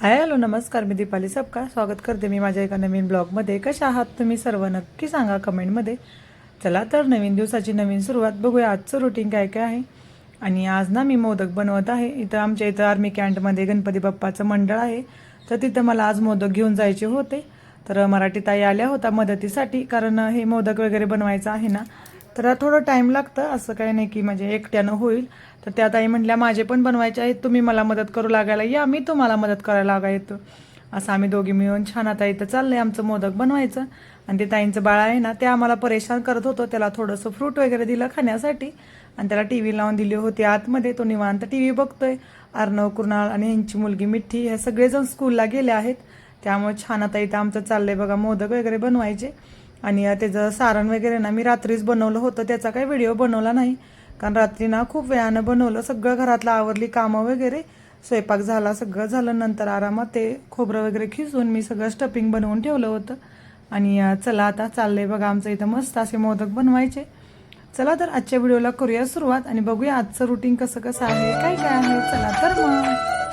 Hi hello नमस्कार मी दीपाली सबका स्वागत करते मी माझ्या एका नवीन ब्लॉगमध्ये. कशा आहात तुम्ही सर्व? नक्की सांगा कमेंटमध्ये. चला तर नवीन दिवसाची नवीन सुरुवात बघूया. आजचं रुटीन काय काय आहे? आणि आज ना मी मोदक बनवत आहे. इथं आमच्या इथं आर्मी कॅन्टमध्ये गणपती बाप्पाचं मंडळ आहे. तर तिथं मला आज मोदक घेऊन जायचे होते. तर मराठी ताई आल्या होता मदतीसाठी कारण हे मोदक वगैरे बनवायचं आहे ना. तर थोडं टाईम लागतं. असं काही नाही की म्हणजे एकट्यानं होईल. तर त्या ताई म्हटल्या माझे पण बनवायचे आहेत. तुम्ही मला मदत करू लागायला या. मी तुम्हाला मदत करायला लागा येतो असं आम्ही दोघी मिळून छान आता इथं चाललंय आमचं मोदक बनवायचं. आणि ते ताईंचं बाळ आहे ना ते आम्हाला परेशान करत होतं. त्याला थोडंसं फ्रूट वगैरे दिलं खाण्यासाठी. आणि त्याला टी व्ही लावून दिली होती आतमध्ये. तो निवांत टी व्ही बघतोय. अर्णव कुणाल आणि यांची मुलगी मिठ्ठी हे सगळेजण स्कूलला गेले आहेत. त्यामुळे छान आता इथं आमचं चाललंय बघा मोदक वगैरे बनवायचे. आणि त्याचं सारण वगैरे ना मी रात्रीच बनवलं होतं त्याचा काही व्हिडिओ बनवला नाही. कारण रात्री ना खूप वेळानं बनवलं सगळं घरातलं आवरली कामं वगैरे स्वयंपाक झाला सगळं झालं नंतर आरामात ते खोबरं वगैरे खिसून मी सगळं स्टफिंग बनवून ठेवलं होतं. आणि चला आता चाललंय बघा आमचं इथं मस्त असे मोदक बनवायचे. चला तर आजच्या व्हिडिओला करूया सुरुवात आणि बघूया आजचं रुटीन कसं कसं आहे काय काय आहे. चला तर मग.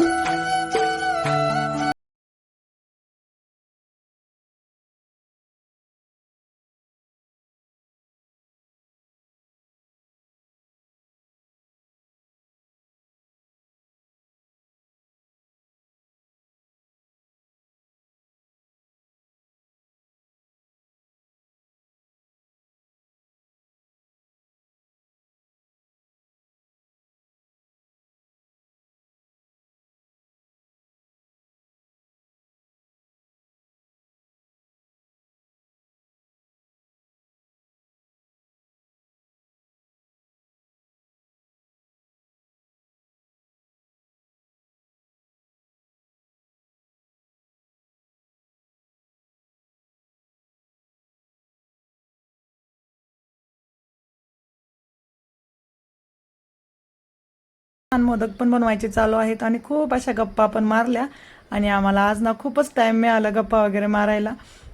छान मोदक पण बनवायचे चालू आहेत आणि खूप अशा गप्पा पण मारल्या. आणि आम्हाला आज ना खूपच टाइम मिळाला गप्पा वगैरे मारायला.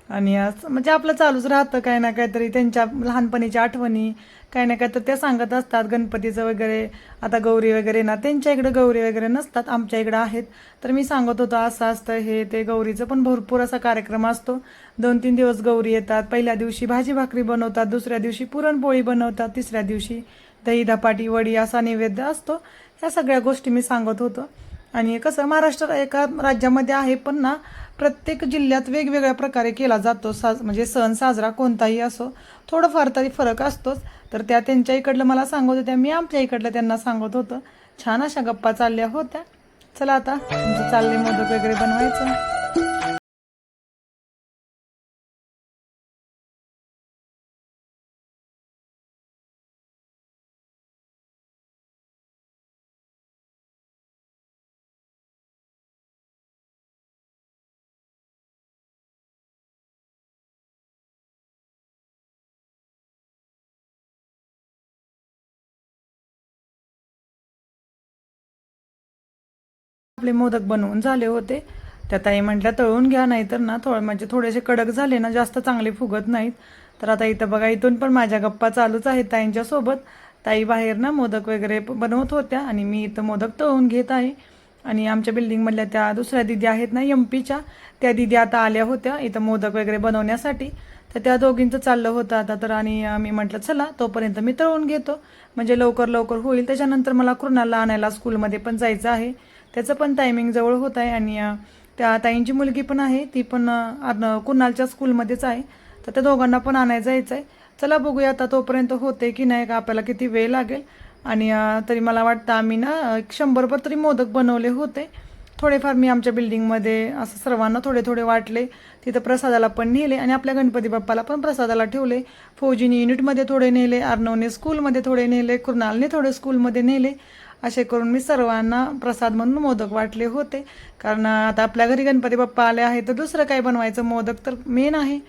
आणि असं म्हणजे आपलं चालूच राहतं काही ना काहीतरी त्यांच्या लहानपणीच्या आठवणी. काही ना काही तर त्या सांगत असतात. गणपतीचं वगैरे आता गौरी वगैरे ना त्यांच्या इकडे गौरी वगैरे नसतात आमच्या इकडं आहेत. तर मी सांगत होतो असं असतं हे ते गौरीचं पण भरपूर असा कार्यक्रम असतो. दोन तीन दिवस गौरी येतात. पहिल्या दिवशी भाजी भाकरी बनवतात दुसऱ्या दिवशी पुरणपोळी बनवतात तिसऱ्या दिवशी दही धपाटी वडी असा नैवेद्य असतो. ह्या सगळ्या गोष्टी मी सांगत होतो. आणि कसं महाराष्ट्र एका राज्यामध्ये आहे पण ना प्रत्येक जिल्ह्यात वेगवेगळ्या प्रकारे केला जातो साज म्हणजे सण साजरा कोणताही असो थोडंफार तरी फरक असतोच. तर त्या त्यांच्या इकडलं मला सांगत होत्या मी आमच्या इकडलं त्यांना सांगत होतं. छान अशा गप्पा चालल्या होत्या. चला आता तुमचं चालले मोदक वगैरे बनवायचं. आपले मोदक बनवून झाले होते. त्या ताई म्हटल्या तळून घ्या नाहीतर ना थोडं म्हणजे थोडेसे कडक झाले ना जास्त चांगले फुगत नाहीत. तर आता इथं बघा इथून पण माझ्या गप्पा चालूच आहेत ताईंच्या सोबत ताई बाहेर ना मोदक वगैरे प- बनवत होत्या आणि मी इथं मोदक तळून घेत आहे. आणि आमच्या बिल्डिंगमधल्या त्या दुसऱ्या दिदी आहेत ना एम पीच्या त्या दिदी आता आल्या होत्या इथं मोदक वगैरे बनवण्यासाठी. तर त्या दोघींचं चाललं होतं आता तर आणि मी म्हटलं चला तोपर्यंत मी तळून घेतो. म्हणजे लवकर लवकर होईल त्याच्यानंतर मला कृणाला आणायला स्कूलमध्ये पण जायचं आहे. त्याचं पण टायमिंग जवळ होत आहे आणि त्या ताईंची मुलगी पण आहे ती पण कुणालच्या स्कूलमध्येच आहे. तर त्या दोघांना पण आणायला जायचं आहे. चला बघूया आता तोपर्यंत होते की नाही का आपल्याला किती वेळ लागेल. आणि तरी मला वाटतं आम्ही ना एक शंभरभर तरी मोदक बनवले होते. थोडेफार मी आमच्या बिल्डिंगमध्ये असं सर्वांना थोडे थोडे वाटले. तिथं प्रसादाला पण नेले आणि आपल्या गणपती बाप्पाला पण प्रसादाला ठेवले. फौजीने युनिटमध्ये थोडे नेले अर्णवने स्कूलमध्ये थोडे नेले कुर्नालने थोडे स्कूलमध्ये नेले. असे करून मी सर्वांना प्रसाद म्हणून मोदक वाटले होते. कारण आता आपल्या घरी गणपती बाप्पा आले आहे तर दुसरं काय बनवायचं? मोदक तर मेन आहे.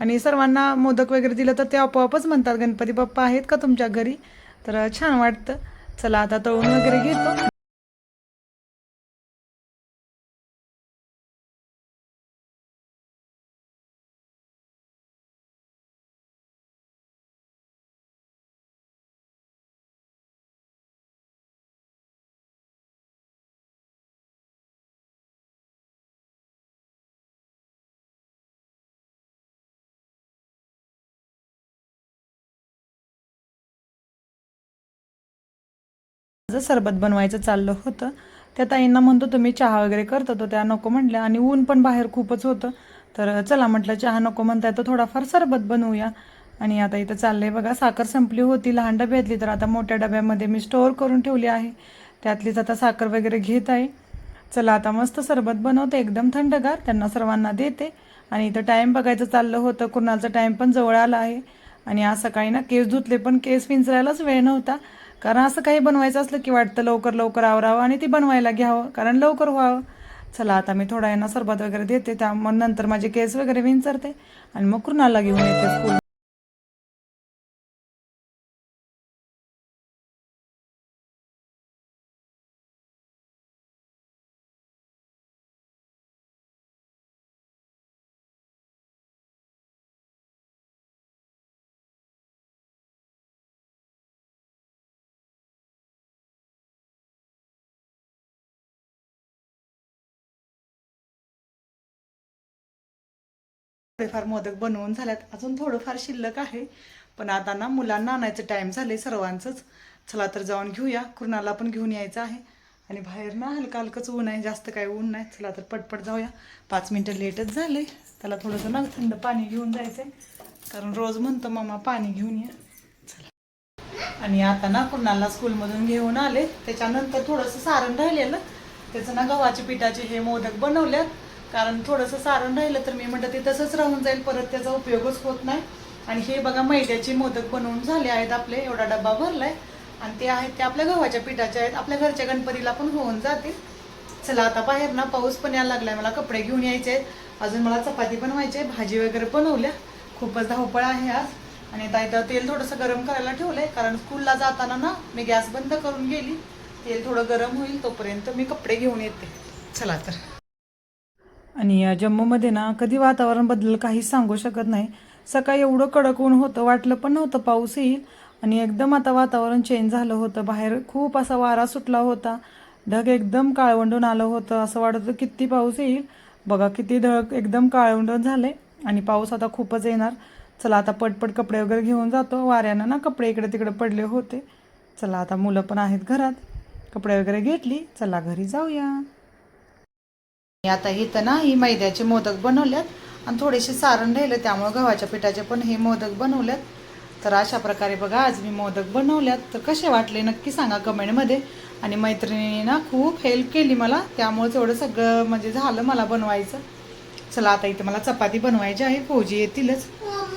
आणि सर्वांना मोदक वगैरे दिलं तर ते आपोआपच म्हणतात गणपती बाप्पा आहेत का तुमच्या घरी? तर छान वाटतं. चला आता तळून वगैरे घेतो. माझं सरबत बनवायचं चाललं होतं. त्या ताईंना म्हणतो तुम्ही चहा वगैरे करतो. तर त्या नको म्हटल्या आणि ऊन पण बाहेर खूपच होतं. तर चला म्हटलं चहा नको म्हणताय तर थोडाफार सरबत बनवूया. आणि आता इथं चाललंय बघा साखर संपली होती लहान डब्यातली तर आता मोठ्या डब्यामध्ये मी स्टोअर करून ठेवली आहे. त्यातलीच आता साखर वगैरे घेत आहे. चला आता मस्त सरबत बनवते एकदम थंडगार. त्यांना सर्वांना देते. आणि इथं टाईम बघायचं चाललं होतं. कुणाचा टाईम पण जवळ आला आहे. आणि आज सकाळी ना केस धुतले पण केस विंचरायलाच वेळ नव्हता. कारण असं काही बनवायचं असलं की वाटतं लवकर लवकर आवरावं आणि ती बनवायला घ्यावं कारण लवकर व्हावं. चला आता मी थोडा यांना सरबत वगैरे देते त्या मग नंतर माझे केस वगैरे विंचरते आणि मग कृणाला घेऊन येते स्कूल थोडेफार मोदक बनवून झाल्यात. अजून थोडंफार शिल्लक आहे. पण आता ना मुलांना आणायचं टाईम झाले सर्वांचंच. चला तर जाऊन घेऊया. कुणाला पण घेऊन यायचं आहे. आणि बाहेर ना हलका हलकंच ऊन आहे. जास्त काही ऊन नाही. चला तर पटपट जाऊया. पाच मिनटं लेटच झाले. त्याला थोडंसं ना थंड पाणी घेऊन जायचंय. कारण रोज म्हणतो मामा पाणी घेऊन या. चला. आणि आता ना कुणाला स्कूलमधून घेऊन आले. त्याच्यानंतर थोडंसं सारण राहिलेलं. त्याचं ना गव्हाच्या पिठाचे हे मोदक बनवल्यात. कारण थोडंसं सारण राहिलं तर मी म्हणतात ते तसंच राहून जाईल परत त्याचा उपयोगच होत नाही. आणि हे बघा मैद्याचे मोदक बनवून झाले आहेत आपले एवढा डब्बा भरलाय. आणि ते आहेत ते आपल्या गव्हाच्या पिठाचे आहेत. आपल्या घरच्या गणपतीला पण होऊन जातील. चला आता बाहेर ना पाऊस पण यायला लागलाय. मला कपडे घेऊन यायचे आहेत. अजून मला चपाती बनवायची आहे. भाजी वगैरे बनवल्या. खूपच धावपळ आहे आज. आणि आता इथं तेल थोडंसं गरम करायला ठेवलंय. कारण स्कूलला जाताना ना मी गॅस बंद करून गेली. तेल थोडं गरम होईल तोपर्यंत मी कपडे घेऊन येते. चला तर. आणि या जम्मूमध्ये ना कधी वातावरण बदल काहीच सांगू शकत नाही. सकाळी एवढं कडक ऊन होतं वाटलं पण नव्हतं पाऊस येईल. आणि एकदम आता वातावरण चेंज झालं होतं. बाहेर खूप असा वारा सुटला होता. ढग एकदम काळवंडून आलं होतं. असं वाटत होतं किती पाऊस येईल. बघा किती ढग एकदम काळवंडून झाले. आणि पाऊस आता खूपच येणार. चला आता पटपट कपडे वगैरे घेऊन जातो. वाऱ्यानं ना कपडे इकडे तिकडे पडले होते. चला आता मुलं पण आहेत घरात. कपडे वगैरे घेतली. चला घरी जाऊया. आता इथं ना ही मैद्याचे मोदक बनवल्यात आणि थोडेसे सारण राहिलं त्यामुळे गव्हाच्या पिठाचे पण हे मोदक बनवल्यात तर अशा प्रकारे बघा आज मी मोदक बनवल्यात. तर कसे वाटले नक्की सांगा कमेंटमध्ये. आणि मैत्रिणीने ना खूप हेल्प केली मला त्यामुळे तेवढं सगळं म्हणजे झालं मला बनवायचं. चला आता इथे मला चपाती बनवायची आहे फौजी येतीलच.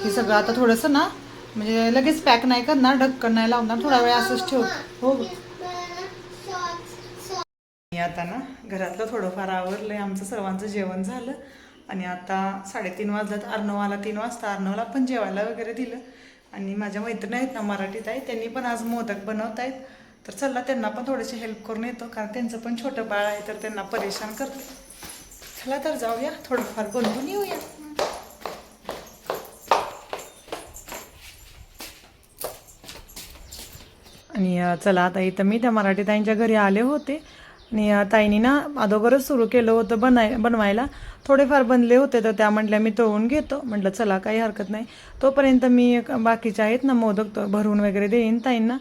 हे सगळं आता थोडंसं ना म्हणजे लगेच पॅक नाही करणार ढक्कन नाही लावणार थोडा वेळ असंच ठेव. हो. मी आता ना घरातलं थोडंफार आवरलंय. आमचं सर्वांचं जेवण झालं. आणि आता साडेतीन वाजल्यात. अर्णवाला तीन वाजता. अर्णवाला पण जेवायला वगैरे दिलं. आणि माझ्या मैत्रिणी आहेत ना मराठीत आहेत. त्यांनी पण आज मोदक बनवत आहेत. तर चला त्यांना पण थोडेसे हेल्प करून येतो. कारण त्यांचं पण छोटं बाळ आहे तर त्यांना परेशान करतो. चला तर जाऊया. थोडंफार बनवून येऊया. आणि चला आता इथं मी त्या मराठी ताईंच्या घरी आले होते. आणि ताईनी ताईंनी ना अगोदरच सुरू केलं होतं बनाय बनवायला. थोडेफार बनले होते तर त्या म्हटल्या मी तळून घेतो. म्हटलं चला काही हरकत नाही. तोपर्यंत मी बाकीचे आहेत ना मोदक भरून वगैरे देईन ताईंना.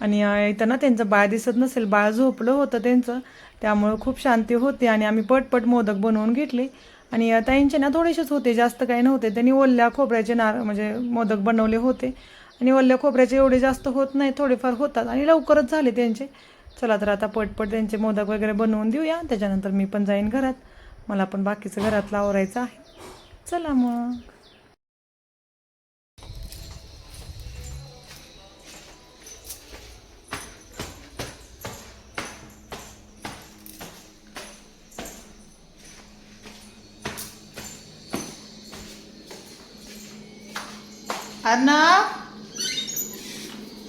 आणि इथं ना त्यांचं बाळ दिसत नसेल बाळ झोपलं होतं त्यांचं. त्यामुळं खूप शांती होती आणि आम्ही पटपट मोदक बनवून घेतले. आणि ताईंचे ना थोडेसेच होते जास्त काही नव्हते. त्यांनी ओल्या खोबऱ्याचे नार म्हणजे मोदक बनवले होते. आणि ओल्या खोबऱ्याचे एवढे जास्त होत नाही थोडेफार होतात. आणि लवकरच झाले त्यांचे. चला तर आता पटपट त्यांचे मोदक वगैरे बनवून देऊया. त्याच्यानंतर मी पण जाईन घरात. मला पण बाकीचं घरात आवरायचं आहे. चला मग. अण्णा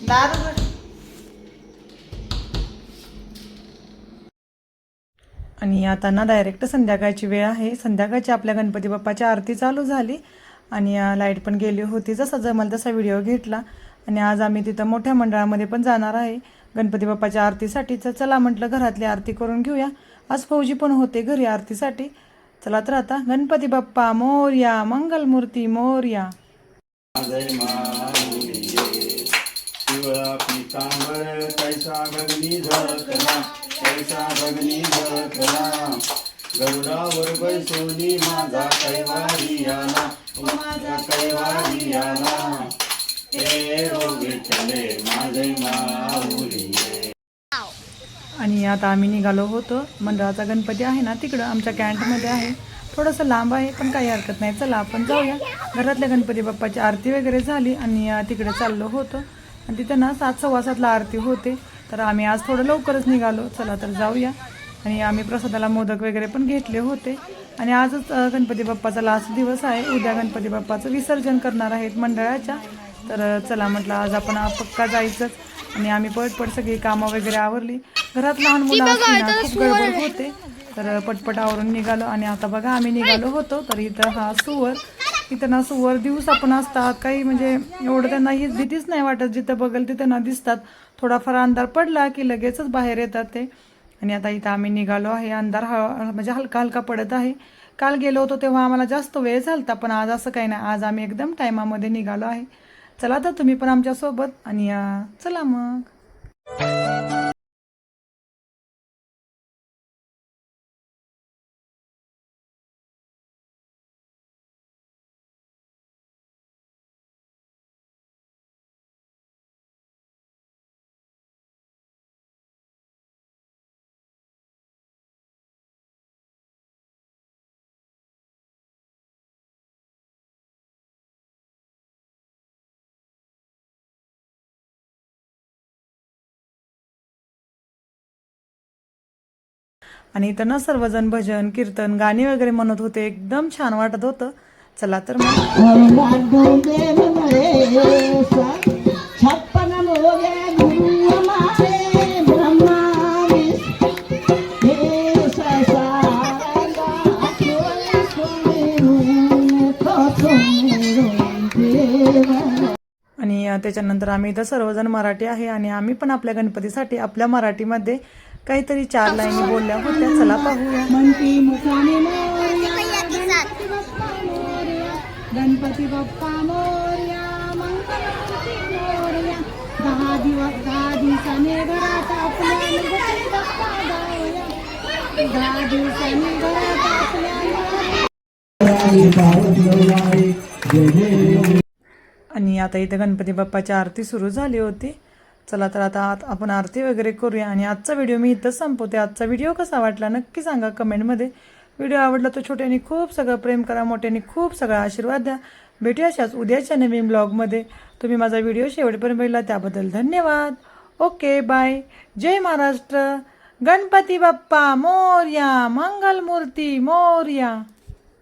दारू आणि आता ना डायरेक्ट संध्याकाळची वेळ आहे. संध्याकाळची आपल्या गणपती बाप्पाची आरती चालू झाली. आणि लाइट पण गेली होती. जसा जमल तसा व्हिडिओ घेतला. आणि आज आम्ही तिथं मोठ्या मंडळामध्ये पण जाणार आहे. गणपती बाप्पाच्या आरतीसाठी तर चला म्हटलं घरातली आरती करून घेऊया. आज फौजी पण होते घरी आरतीसाठी. चला तर आता गणपती बाप्पा मोर्या मंगलमूर्ती मोर्या. पितांबर कैसा भगनी झळकला कैसा भगनी झळकला गरुडावर बैसोनी माझा कैवारी आला माझा कैवारी आला हे विठ्ठले माझे माऊली आणि आता आम्ही निघालो होतो. मंडळाचा गणपती आहे ना तिकडं आमच्या कॅन्टमध्ये आहे. थोडंसं लांब आहे पण काही हरकत नाही. चला आपण जाऊया. घरातल्या गणपती बाप्पाची आरती वगैरे झाली आणि तिकडे चाललो होतो. आणि तिथं ना सात सव्वा सातला आरती होते. तर आम्ही आज थोडं लवकरच निघालो. चला तर जाऊया. आणि आम्ही प्रसादाला मोदक वगैरे पण घेतले होते. आणि आजच गणपती बाप्पाचा लास्ट दिवस आहे. उद्या गणपती बाप्पाचं विसर्जन करणार आहेत मंडळाच्या. तर चला म्हटलं आज आपण पक्का जायचंच. आणि आम्ही पटपट सगळी कामं वगैरे आवरली. घरात लहान मुलं असली ना खूप गडबड होते. तर पटपट आवरून निघालो. आणि आता बघा आम्ही निघालो होतो. तर इथं हा सुवर इथं ना सुवर्दिवस आपण असतात काही म्हणजे एवढं त्यांना ही भीतीच नाही वाटत. जिथं बघल तिथं ना दिसतात. थोडाफार अंधार पडला की लगेचच बाहेर येतात ते. आणि आता इथं आम्ही निघालो आहे. अंधार ह म्हणजे हलका हलका पडत आहे. काल गेलो होतो तेव्हा आम्हाला जास्त वेळ झालता पण आज असं काही नाही. आज आम्ही एकदम टायमामध्ये निघालो आहे. चला तर तुम्ही पण आमच्यासोबत आणि चला मग. आणि इथं ना सर्वजण भजन कीर्तन गाणी वगैरे म्हणत होते. एकदम छान वाटत होतं. चला तर मग. आणि त्याच्यानंतर आम्ही इथं सर्वजण मराठी आहे आणि आम्ही पण आपल्या गणपतीसाठी आपल्या मराठीमध्ये काहीतरी चार लाईनी बोलल्या होत्या चला पाहूया. म्हणती मुखाने मोरया गणपती बाप्पा मोरया. गणपती बाप्पा मोरया मंगलमूर्ती मोरया. दहा दिवस दहा दिवसाने घरात आपल्या गणपती बाप्पा गावया. दहा दिवसांनी घरात आपल्या आणि आता इथं गणपती बाप्पाची आरती सुरू झाली होती. चला तर आता आत- आपण आरती वगैरे करूया आणि आजचा व्हिडिओ मी इथंच संपवते. आजचा व्हिडिओ कसा वाटला नक्की सांगा कमेंटमध्ये व्हिडिओ आवडला तर छोट्याने खूप सगळं प्रेम करा मोठ्याने खूप सगळा आशीर्वाद द्या. भेटूया अशाच उद्याच्या नवीन ब्लॉगमध्ये तुम्ही माझा व्हिडिओ शेवटपर्यंत बघितला त्याबद्दल धन्यवाद. ओके बाय जय महाराष्ट्र. गणपती बाप्पा मोर्या मंगलमूर्ती मोर्या.